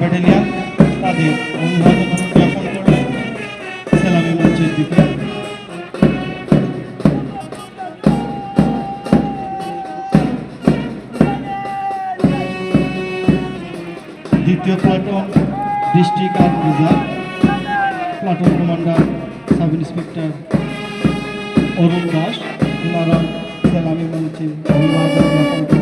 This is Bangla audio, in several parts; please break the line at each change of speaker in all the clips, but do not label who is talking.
ব্যাটালিয়ান, তাদের দ্বিতীয় platoon district arm reserve platoon commander sub inspector Arun Das ওনারা সেলামি মঞ্চে অভিবাদন জ্ঞাপন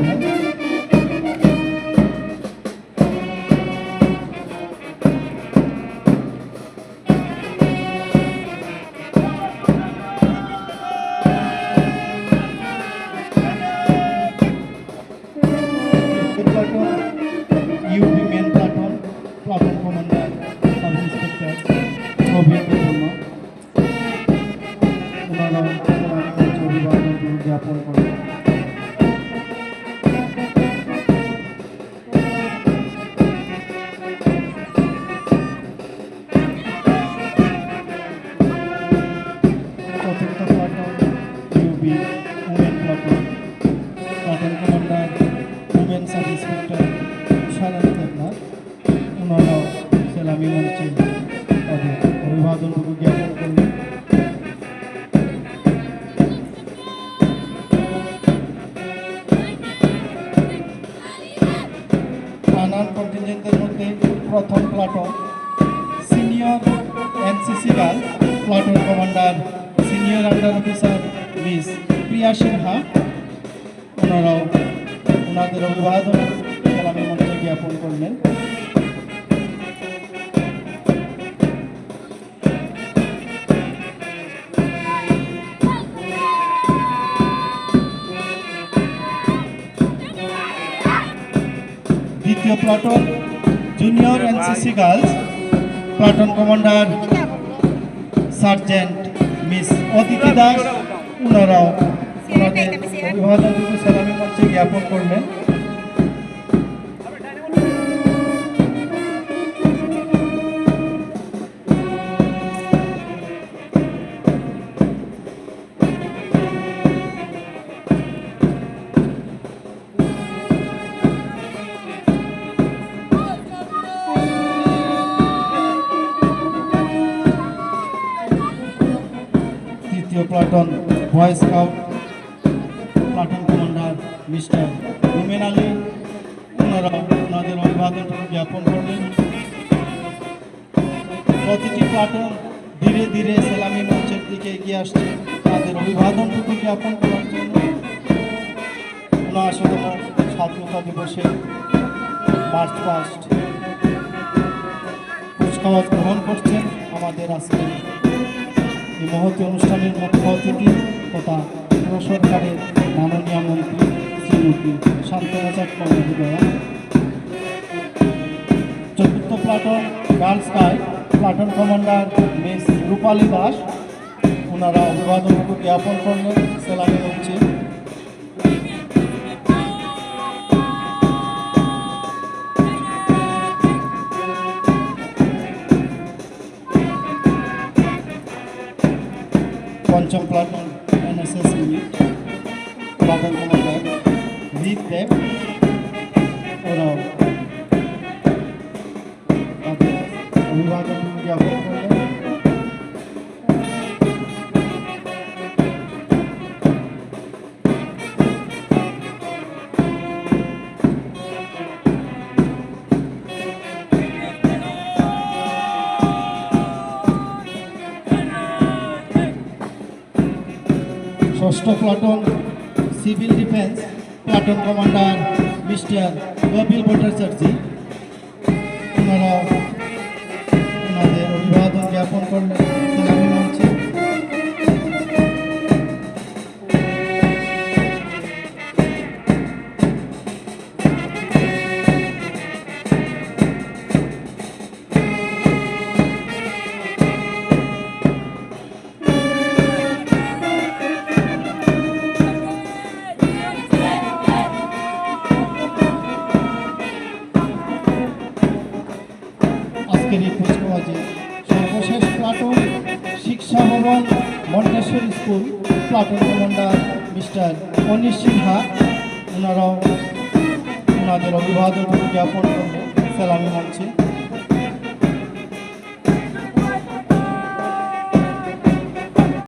মঞ্চে তাদের অভিবাদনটুকু জ্ঞাপন করলেন আনান কন্টিনজেন্টের মধ্যে প্রথম platoon. Senior NCC girl, platoon commander senior under officer miss Priya Sinha. ওনারাও ওনাদের অভিবাদন। সালামি মঞ্চে জ্ঞাপন করলেন দ্বিতীয় platoon junior NCC girls platoon commander sergeant miss Aditi Das ওনারাও ওনাদের অভিবাদন সালামি মঞ্চে জ্ঞাপন করলেন platoon boy scout platoon commander mister Rumen Ali. ওনারা ওনাদের অভিবাদনটুকু জ্ঞাপন করলেন প্রতিটি প্লাটুন ধীরে ধীরে সেলামি মঞ্চের দিকে এগিয়ে আসছে। তাদের অভিবাদনটুকু জ্ঞাপন করার জন্য উনআশিতম স্বাধীনতা দিবসে মার্চ পাস্ট কুচকাওয়াজ গ্রহণ করছেন আমাদের আজকের মহতী অনুষ্ঠানের মুখ্য অতিথি তথা কেন্দ্র সরকারের মাননীয় মন্ত্রী শ্রীমতী শান্তনা চট্টোপাধ্যায় চতুর্থ platoon girls guide platoon commander miss Rupali Das, ওনারা অভিবাদনটুকু জ্ঞাপন করলেন, সেলামি হচ্ছে। পঞ্চম platoon NSS unit platoon commander Jit Dev ওরাও তাদের অভিবাদন জ্ঞাপন করলেন ষষ্ঠ platoon civil defence platoon commander mister Kapil Bhattacharya. ওনারা ওনাদের অভিবাদন জ্ঞাপন করলেন। আজকের এই কুচকাওয়াজে সর্বশেষ platoon Shiksha Bhavan Mandeshwar school, platoon commander mister Anish Sinha, ওনারাও ওনাদের অভিবাদন জ্ঞাপন করবে সেলামি মঞ্চে